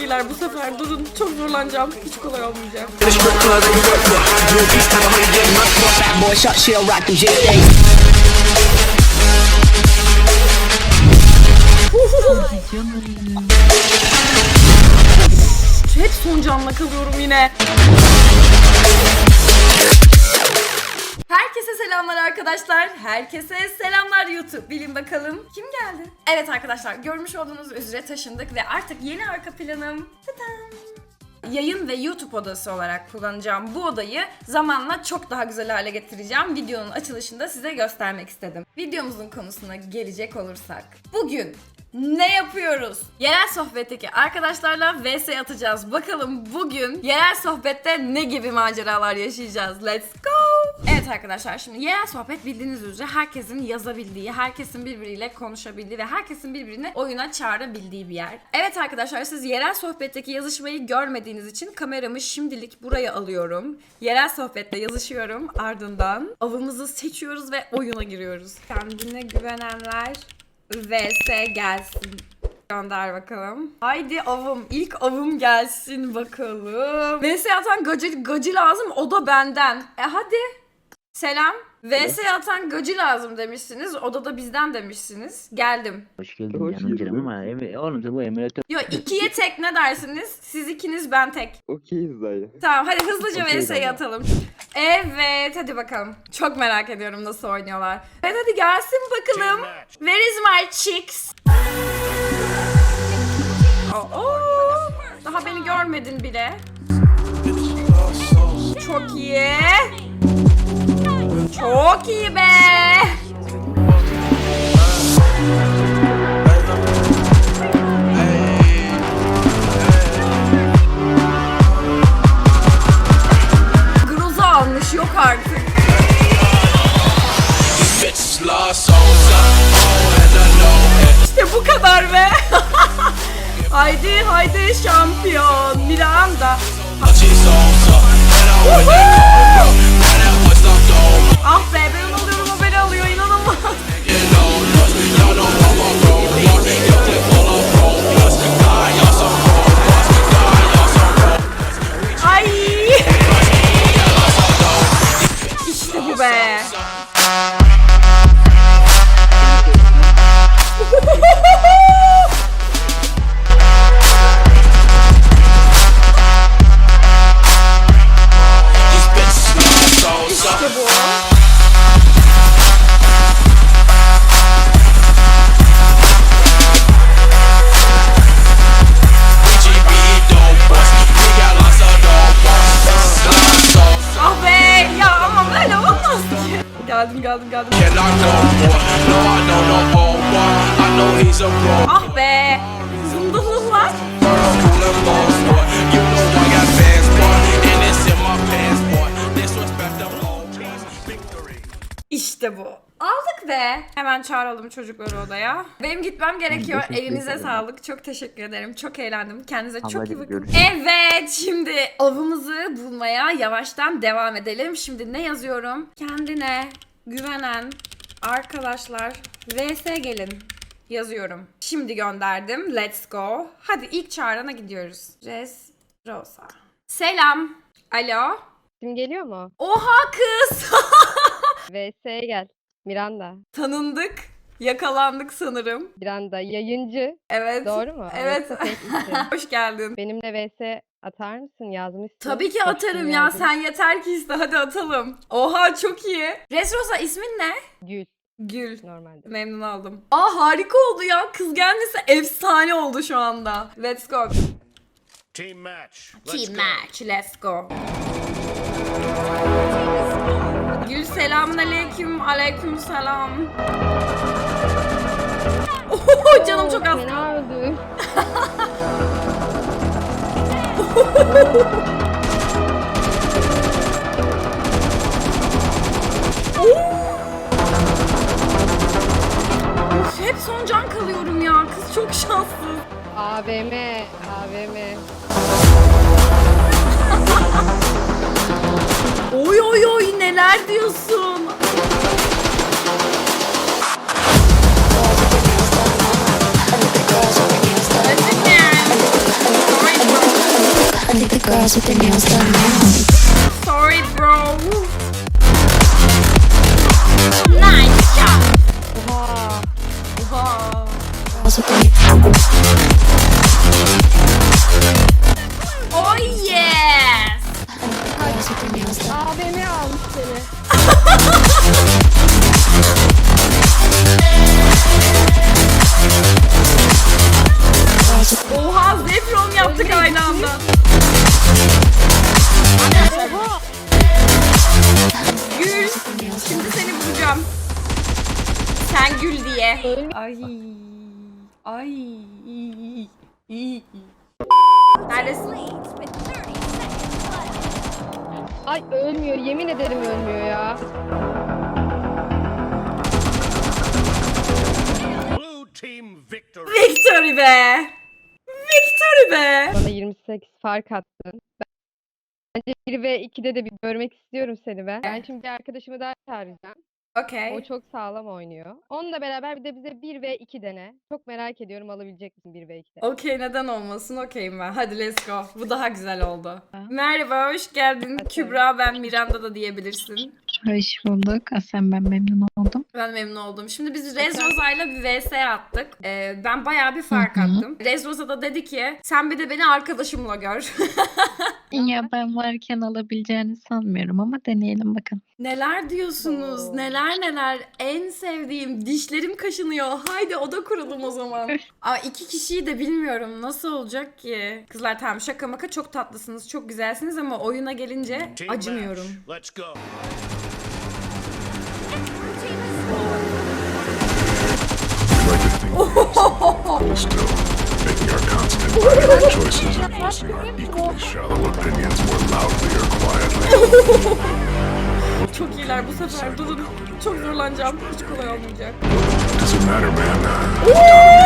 iyiler bu sefer. Durun çok zorlanacağım. Hiç kolay olmayacak. Hep son canla kalıyorum yine. Herkese selamlar arkadaşlar. Herkese selamlar YouTube. Bilin bakalım kim geldi? Evet arkadaşlar görmüş olduğunuz üzere taşındık ve artık yeni arka planım. Tadam! Yayın ve YouTube odası olarak kullanacağım bu odayı zamanla çok daha güzel hale getireceğim. Videonun açılışında size göstermek istedim. Videomuzun konusuna gelecek olursak. Bugün ne yapıyoruz? Yerel sohbetteki arkadaşlarla vs atacağız. Bakalım bugün yerel sohbette ne gibi maceralar yaşayacağız. Let's go! Evet arkadaşlar şimdi yerel sohbet bildiğiniz üzere herkesin yazabildiği, herkesin birbiriyle konuşabildiği ve herkesin birbirini oyuna çağırabildiği bir yer. Evet arkadaşlar siz yerel sohbetteki yazışmayı görmediğiniz için kameramı şimdilik buraya alıyorum. Yerel sohbette yazışıyorum ardından avımızı seçiyoruz ve oyuna giriyoruz. Kendine güvenenler vs gelsin. Gönder bakalım. Haydi avım. ilk avım gelsin bakalım. VS atan gacı, gacı lazım o da benden. E hadi. Selam. VS atan gacı lazım demişsiniz. O da da bizden demişsiniz. Geldim. Hoş geldin Hoş canım ama emi- oğlum bu emülatör Yo ikiye tek ne dersiniz? Siz ikiniz ben tek. Okeyiz dayı. Tamam hadi hızlıca Okey, VS'yi atalım. Evet hadi bakalım. Çok merak ediyorum nasıl oynuyorlar. Evet hadi gelsin bakalım. Where is my chicks? Oo, daha beni görmedin bile. Çok iyi. Çok iyi be. İşte bu. Aldık be. Hemen çağıralım çocukları odaya. Benim gitmem gerekiyor. Teşekkür Elinize ederim. sağlık. Çok teşekkür ederim. Çok eğlendim. Kendinize çok iyi bakın. görüşürüz. Evet şimdi avımızı bulmaya yavaştan devam edelim. Şimdi ne yazıyorum? Kendine güvenen arkadaşlar vs gelin yazıyorum. Şimdi gönderdim. Let's go. Hadi ilk çağrına gidiyoruz. Res Rosa. Selam. Alo. Kim geliyor mu? Oha kız. VS'ye gel. Miranda. Tanındık. Yakalandık sanırım. Miranda yayıncı. Evet. Doğru mu? Evet. Yoksa tek isim. Hoş geldin. Benimle VS atar mısın? Yazmışsın. Tabii ki Çok atarım ya. dinlerdim. Sen yeter ki iste. Hadi atalım. Oha çok iyi. Resrosa ismin ne? Gül Gül. normalde. Memnun oldum. Aa harika oldu ya. Kız gelmesi efsane oldu şu anda. Let's go. Team match. Let's Team go. match. Let's go. Selamun aleyküm. Aleyküm selam. Oho canım çok az. Fena öldü. Of, hep son can kalıyorum ya. Kız çok şanssız. AVM. AVM. Girls with their nails done now. Sorry bro. Nice shot. Oha. Oha. Girls with their Oh yes. girls with their nails done. AVM almış seni. Ay. Ay. Neredesin? Ay ölmüyor. Yemin ederim ölmüyor ya. Blue team victory. Victory be. Victory be. Bana 28 fark attın. Bence 1 ve 2'de de bir görmek istiyorum seni ben. Ben şimdi bir arkadaşımı daha çağıracağım. Okay. O çok sağlam oynuyor. Onunla beraber bir de bize 1 ve 2 dene. Çok merak ediyorum alabilecek misin 1 ve 2'de? Okey neden olmasın okeyim ben. Hadi let's go. Bu daha güzel oldu. Merhaba hoş geldin. Kübra ben Miranda da diyebilirsin. Hoş bulduk. Aslen ben memnun oldum. Ben memnun oldum. Şimdi biz Rez Rosa'yla bir vs attık. Ee, ben bayağı bir fark Hı hı. attım. Rez Rosa da dedi ki sen bir de beni arkadaşımla gör. Ya ben varken alabileceğini sanmıyorum ama deneyelim bakalım. neler diyorsunuz? Oo. Neler neler. En sevdiğim. Dişlerim kaşınıyor. Haydi oda kuralım o zaman. Aa, iki kişiyi de bilmiyorum. Nasıl olacak ki? Kızlar tamam şaka maka çok tatlısınız. Çok güzelsiniz ama oyuna gelince acımıyorum. Let's go. Still, making our constant binary choices and voicing our equally shallow opinions more loudly or quietly. Çok iyiler bu sefer. Durun. Çok zorlanacağım. Hiç kolay olmayacak. Doesn't matter, man.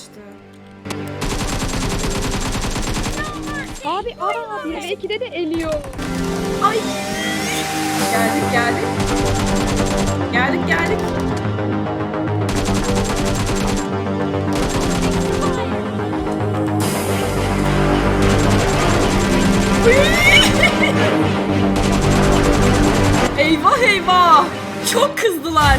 Kaçtı? Abi aa 1 ve 2'de de eliyor. Ay! Geldik geldik. Geldik geldik. eyvah eyvah. Çok kızdılar.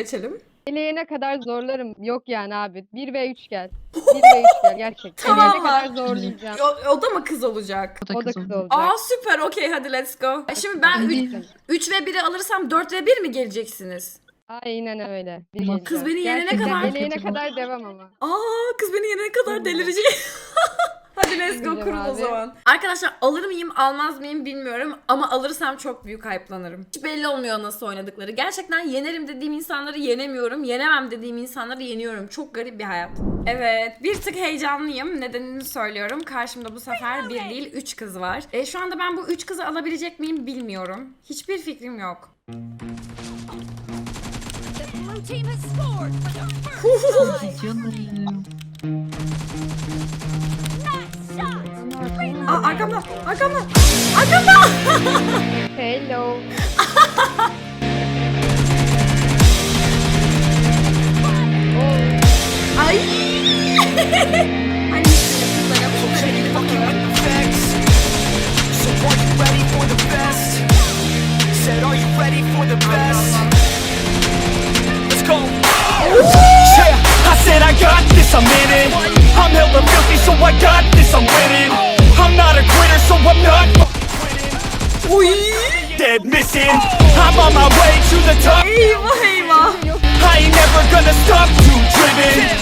Geçelim. Eleyene kadar zorlarım. Yok yani abi. 1 ve 3 gel. 1 ve 3 gel gerçekten. Tamam Eleyene kadar zorlayacağım. O, o da mı kız olacak? O da O da kız olacak. Aa süper okey hadi let's go. E Şimdi ben Hadi. 3 ve 1'i alırsam 4 ve 1 mi geleceksiniz? Aynen öyle. Bir kız beni yenene kadar- Eleyene kadar devam ama. Aa kız beni yenene kadar delirecek. Hadi let's go kurul o zaman. Arkadaşlar alır mıyım almaz mıyım bilmiyorum ama alırsam çok büyük hype'lanırım. Hiç belli olmuyor nasıl oynadıkları. Gerçekten yenerim dediğim insanları yenemiyorum. Yenemem dediğim insanları yeniyorum. Çok garip bir hayat. Evet bir tık heyecanlıyım. Nedenini söylüyorum. Karşımda bu sefer bir değil 3 kız var. E, şu anda ben bu 3 kızı alabilecek miyim bilmiyorum. Hiçbir fikrim yok. Aa, arkamda, arkamda, arkamda. Hello. Ay. Anne, kızlara. Are you ready for the best? Said, are you ready for the best? Let's go. Yeah, I said I got this, I'm in it. I'm hella filthy, so I got I'm not quitting. Dead missing. I'm on my way to the top. Eyvah eyvah. I ain't never gonna stop too driven.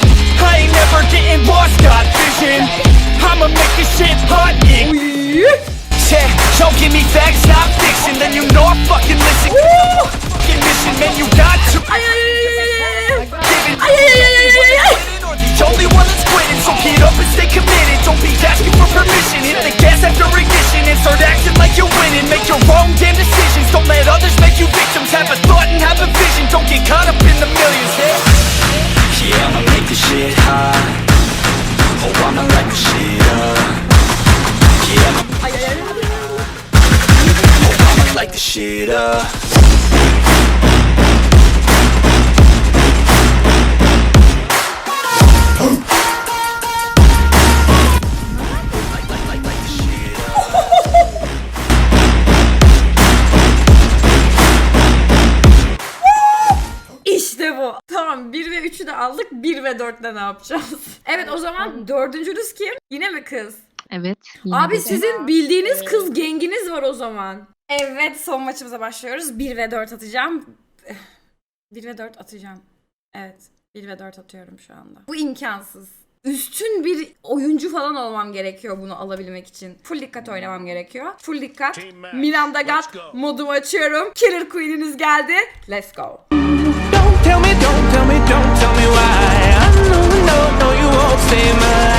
Victims. Have a thought and have a vision. Don't get caught up in the millions. Yeah, yeah I'ma make this shit hot. Oh, I'ma light this shit up. Yeah, I'ma, oh, I'ma light this shit up. İşte bu. Tamam 1 ve 3'ü de aldık. 1 ve 4'te ne yapacağız? Evet o zaman dördüncünüz kim? Yine mi kız? Evet. yine Abi de- sizin bildiğiniz kız genginiz var o zaman. Evet son maçımıza başlıyoruz. 1 ve 4 atacağım. 1 ve 4 atacağım. Evet 1 ve 4 atıyorum şu anda. Bu imkansız. Üstün bir oyuncu falan olmam gerekiyor bunu alabilmek için. Full dikkat oynamam gerekiyor. Full dikkat. Team match. Miranda Let's Gat go. modumu açıyorum. Killer Queen'iniz geldi. Let's go. Don't don't tell me, don't tell me why. I know, no, no, you won't save my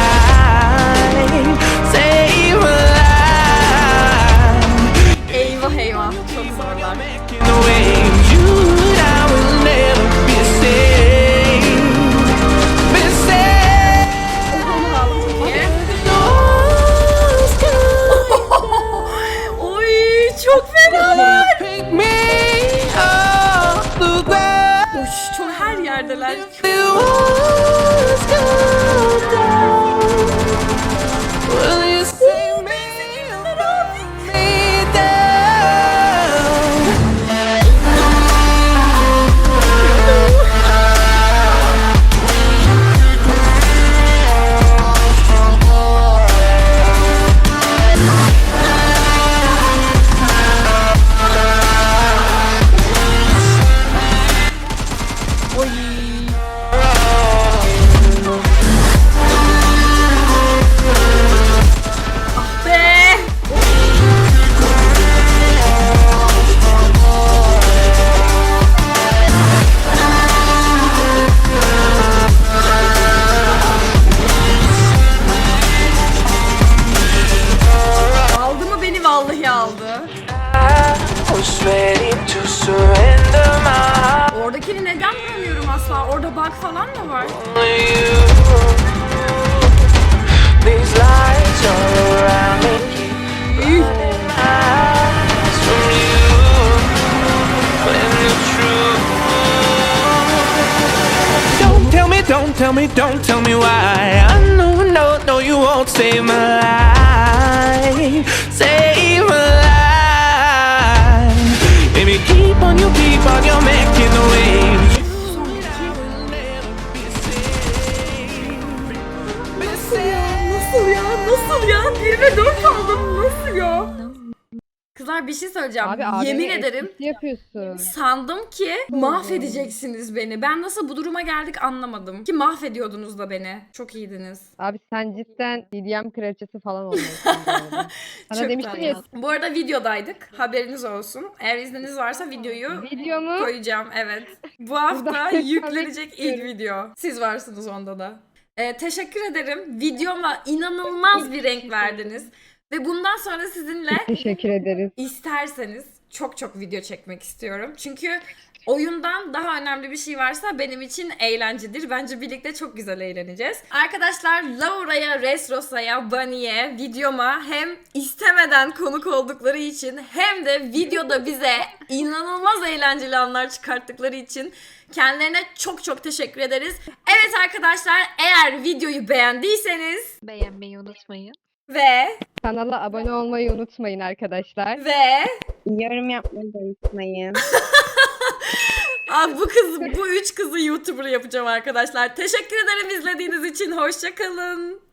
çok Oradakini neden bulamıyorum asla? Orada bug falan mı var? don't tell me, don't tell me why. I know, no, no, you won't save my life. Save my on, you keep on, you're making the waves. Nasıl ya? Nasıl ya? 1 ve 4 aldım. Nasıl ya? Kızlar bir şey söyleyeceğim. Abi Yemin ederim yapıyorsun. sandım ki mahvedeceksiniz beni. Ben nasıl bu duruma geldik anlamadım. Ki mahvediyordunuz da beni. Çok iyiydiniz. Abi sen cidden DDM kraliçesi falan olmalısın. bu arada. Sana Çok demiştim ya tatlı. Bu arada videodaydık. Haberiniz olsun. Eğer izniniz varsa videoyu video mu? koyacağım. Evet. Bu hafta Buradan yüklenecek ilk video. Siz varsınız onda da. Ee, teşekkür ederim. Videoma inanılmaz bir renk verdiniz. Ve bundan sonra sizinle Teşekkür ederiz. isterseniz çok çok video çekmek istiyorum. Çünkü oyundan daha önemli bir şey varsa benim için eğlencedir. Bence birlikte çok güzel eğleneceğiz. Arkadaşlar Laura'ya, Resrosa'ya, Bunny'e, videoma hem istemeden konuk oldukları için hem de videoda bize inanılmaz eğlenceli anlar çıkarttıkları için kendilerine çok çok teşekkür ederiz. Evet arkadaşlar eğer videoyu beğendiyseniz Beğenmeyi unutmayın. Ve Kanala abone olmayı unutmayın arkadaşlar. ve Yorum yapmayı da unutmayın. Abi bu kız, bu üç kızı YouTuber yapacağım arkadaşlar. Teşekkür ederim izlediğiniz için. Hoşçakalın.